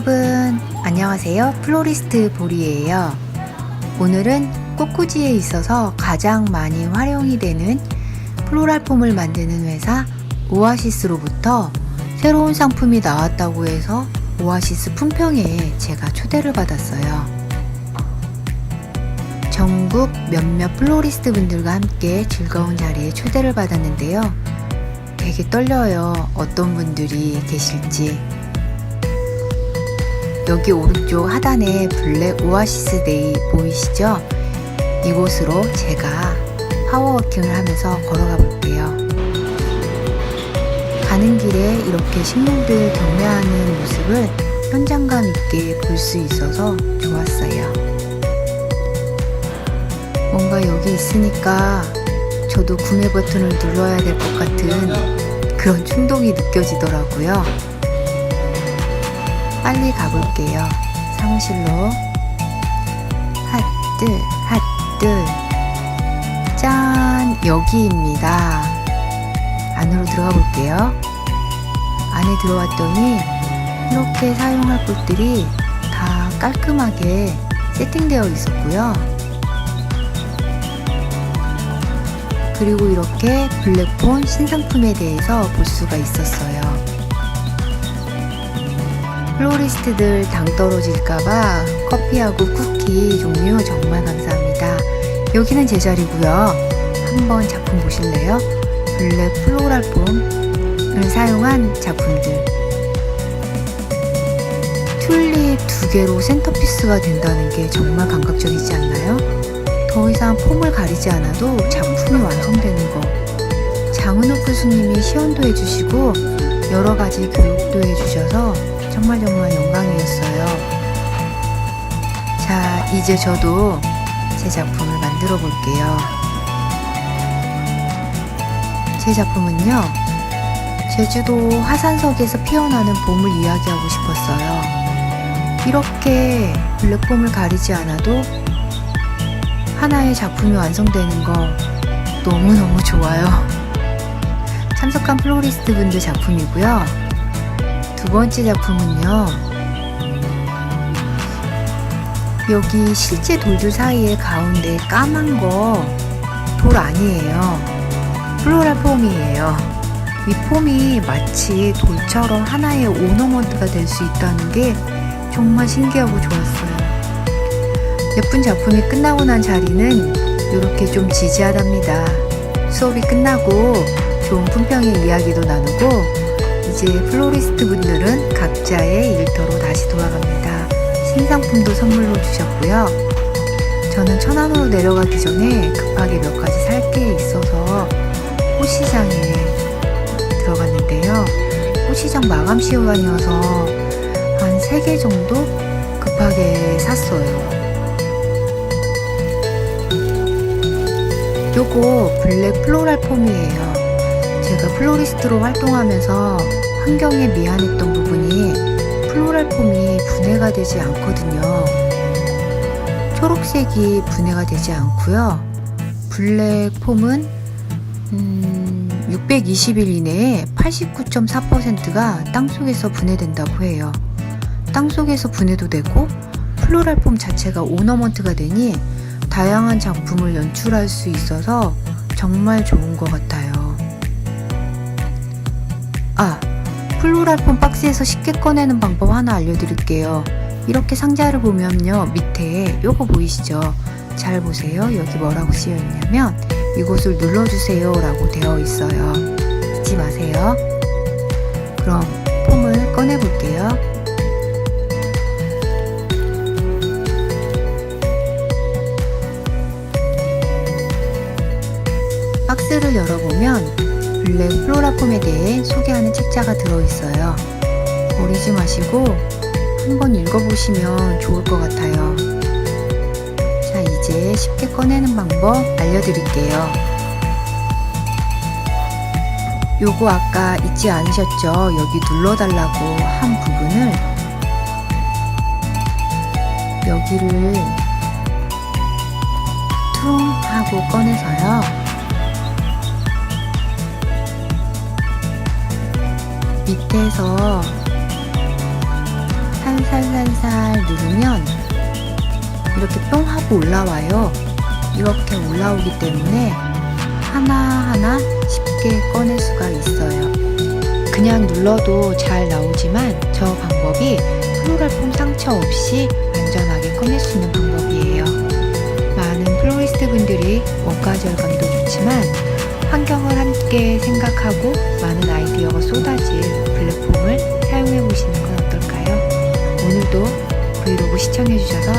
여러분 안녕하세요. 플로리스트 보리예요. 오늘은 꽃꽂이에 있어서 가장 많이 활용이 되는 플로랄 폼을 만드는 회사 오아시스로부터 새로운 상품이 나왔다고 해서 오아시스 품평회에 제가 초대를 받았어요. 전국 몇몇 플로리스트 분들과 함께 즐거운 자리에 초대를 받았는데요. 되게 떨려요. 어떤 분들이 계실지 여기 오른쪽 하단에 블랙 오아시스 데이 보이시죠? 이곳으로 제가 파워워킹을 하면서 걸어가 볼게요. 가는 길에 이렇게 식물들 경매하는 모습을 현장감 있게 볼 수 있어서 좋았어요. 뭔가 여기 있으니까 저도 구매 버튼을 눌러야 될 것 같은 그런 충동이 느껴지더라고요. 빨리 가볼게요. 사무실로. 핫뜨, 핫뜨. 짠! 여기입니다. 안으로 들어가 볼게요. 안에 들어왔더니 이렇게 사용할 곳들이 다 깔끔하게 세팅되어 있었고요. 그리고 이렇게 블랙폰 신상품에 대해서 볼 수가 있었어요. 플로리스트들 당 떨어질까봐 커피하고 쿠키 종류 정말 감사합니다. 여기는 제 자리고요. 한번 작품 보실래요? 블랙 플로랄 폼을 사용한 작품들. 튤립 두 개로 센터피스가 된다는 게 정말 감각적이지 않나요? 더 이상 폼을 가리지 않아도 작품이 완성되는 거. 장은호 교수님이 시연도 해주시고 여러 가지 교육도 해주셔서 정말 정말 영광이었어요. 자, 이제 저도 제 작품을 만들어 볼게요. 제 작품은요, 제주도 화산석에서 피어나는 봄을 이야기하고 싶었어요. 이렇게 블랙폼을 가리지 않아도 하나의 작품이 완성되는 거 너무너무 좋아요. 참석한 플로리스트 분들 작품이고요. 두 번째 작품은요. 여기 실제 돌들 사이에 가운데 까만 거 돌 아니에요. 플로랄 폼이에요. 이 폼이 마치 돌처럼 하나의 오너먼트가 될 수 있다는 게 정말 신기하고 좋았어요. 예쁜 작품이 끝나고 난 자리는 이렇게 좀 지지하답니다. 수업이 끝나고 좋은 품평의 이야기도 나누고 이제 플로리스트 분들은 각자의 일터로 다시 돌아갑니다. 신상품도 선물로 주셨고요. 저는 천안으로 내려가기 전에 급하게 몇 가지 살 게 있어서 꽃시장에 들어갔는데요. 꽃시장 마감 시간이어서 한 3개 정도 급하게 샀어요. 요거 블랙 플로랄 폼이에요. 제가 플로리스트로 활동하면서 환경에 미안했던 부분이 플로랄 폼이 분해가 되지 않거든요. 초록색이 분해가 되지 않고요. 블랙 폼은 음, 620일 이내에 89.4%가 땅속에서 분해된다고 해요. 땅속에서 분해도 되고 플로랄 폼 자체가 오너먼트가 되니 다양한 작품을 연출할 수 있어서 정말 좋은 것 같아요. 플로랄폼 박스에서 쉽게 꺼내는 방법 하나 알려드릴게요. 이렇게 상자를 보면요, 밑에 요거 보이시죠? 잘 보세요. 여기 뭐라고 쓰여 있냐면, 이곳을 눌러주세요 라고 되어 있어요. 잊지 마세요. 그럼 블랙 플로라폼에 대해 소개하는 책자가 들어있어요. 버리지 마시고 한번 읽어보시면 좋을 것 같아요. 자, 이제 쉽게 꺼내는 방법 알려드릴게요. 요거 아까 잊지 않으셨죠? 여기 눌러달라고 한 부분을 여기를 퉁 하고 꺼내서요. 밑에서 한 살살살살 누르면 이렇게 뿅 하고 올라와요. 이렇게 올라오기 때문에 하나하나 쉽게 꺼낼 수가 있어요. 그냥 눌러도 잘 나오지만 저 방법이 플로랄 폼 상처 없이 안전하게 꺼낼 수 있는 방법이에요. 많은 플로리스트 분들이 원가 절감도 좋지만 환경을 함께 생각하고 많은 아이디어가 쏟아질 플랫폼을 사용해 보시는 건 어떨까요? 오늘도 브이로그 시청해 주셔서